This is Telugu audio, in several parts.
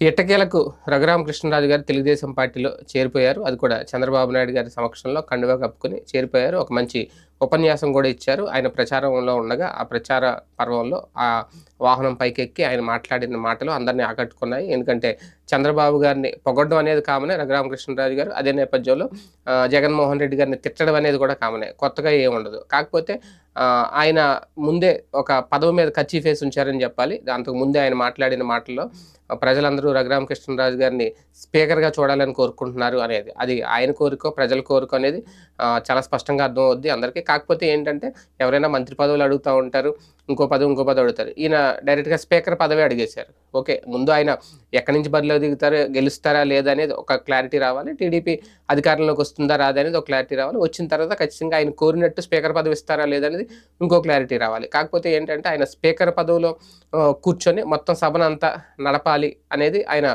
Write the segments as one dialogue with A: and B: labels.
A: ఎట్టకేలకు రఘురామకృష్ణరాజు గారు తెలుగుదేశం పార్టీలో చేరిపోయారు. అది కూడా చంద్రబాబు నాయుడు గారి సమక్షంలో కండువా కప్పుకొని చేరిపోయారు. ఒక మంచి ఉపన్యాసం కూడా ఇచ్చారు. ఆయన ప్రచారంలో ఉండగా ఆ ప్రచార పర్వంలో ఆ వాహనం పైకెక్కి ఆయన మాట్లాడిన మాటలు అందరినీ ఆకట్టుకున్నాయి. ఎందుకంటే చంద్రబాబు గారిని పొగడ్డం అనేది కామనే రఘురామకృష్ణరాజు గారు అదే నేపథ్యంలో జగన్మోహన్ రెడ్డి గారిని తిట్టడం అనేది కూడా కామనే. కొత్తగా ఏమి ఉండదు. కాకపోతే ఆయన ముందే ఒక పదవి మీద కచ్చి ఫేస్ ఉంచారని చెప్పాలి. దాంతో ముందే ఆయన మాట్లాడిన మాటల్లో ప్రజలందరూ రఘురామకృష్ణరాజు గారిని స్పీకర్గా చూడాలని కోరుకుంటున్నారు అనేది. అది ఆయన కోరిక ప్రజల కోరిక అనేది చాలా స్పష్టంగా అర్థం అవుద్ది అందరికీ కాకపోతే ఏంటంటే ఎవరైనా మంత్రి పదవులు అడుగుతూ ఉంటారు ఇంకో పదవి ఇంకో పదవి అడుగుతారు. ఈయన డైరెక్ట్గా స్పీకర్ పదవి అడిగేశారు. ఓకే ముందు ఆయన ఎక్కడి నుంచి బరిలో దిగుతారు గెలుస్తారా లేదా అనేది ఒక క్లారిటీ రావాలి. టీడీపీ అధికారంలోకి వస్తుందా రాదా అనేది ఒక క్లారిటీ రావాలి. వచ్చిన తర్వాత ఖచ్చితంగా ఆయన కోరినట్టు స్పీకర్ పదవి ఇస్తారా లేదనేది ఇంకో క్లారిటీ రావాలి. కాకపోతే ఏంటంటే ఆయన స్పీకర్ పదవిలో కూర్చొని మొత్తం సభను అంతా నడపాలి అనేది ఆయన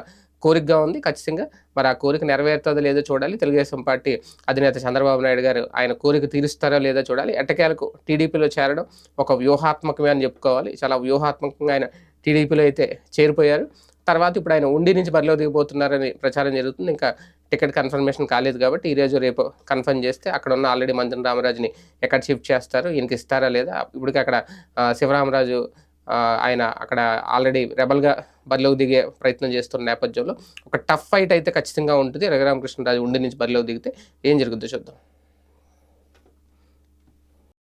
A: కోరికగా ఉంది. ఖచ్చితంగా మరి ఆ కోరిక నెరవేరుతుందో లేదో చూడాలి. తెలుగుదేశం పార్టీ అధినేత చంద్రబాబు నాయుడు గారు ఆయన కోరిక తీరుస్తారో లేదో చూడాలి. ఎట్టకేలకు టీడీపీలో చేరడం ఒక వ్యూహాత్మకమే అని చెప్పుకోవాలి. చాలా వ్యూహాత్మకంగా ఆయన టీడీపీలో అయితే చేరిపోయారు. తర్వాత ఇప్పుడు ఆయన ఉండి నుంచి బరిలో దిగిపోతున్నారని ప్రచారం జరుగుతుంది. ఇంకా టికెట్ కన్ఫర్మేషన్ కాలేదు కాబట్టి ఈ రోజు రేపు కన్ఫర్మ్ చేస్తే అక్కడ ఉన్న ఆల్రెడీ మంత్రి రామరాజుని ఎక్కడ షిఫ్ట్ చేస్తారు? ఈయనకి ఇస్తారా లేదా? ఇప్పటికి అక్కడ శివరామరాజు ఆయన అక్కడ ఆల్రెడీ రెబల్గా బరిలోకి దిగే ప్రయత్నం చేస్తున్న నేపథ్యంలో ఒక టఫ్ ఫైట్ అయితే ఖచ్చితంగా ఉంటుంది. రఘురామకృష్ణరాజు ఉండి నుంచి బరిలోకి దిగితే ఏం జరుగుద్దో చూద్దాం.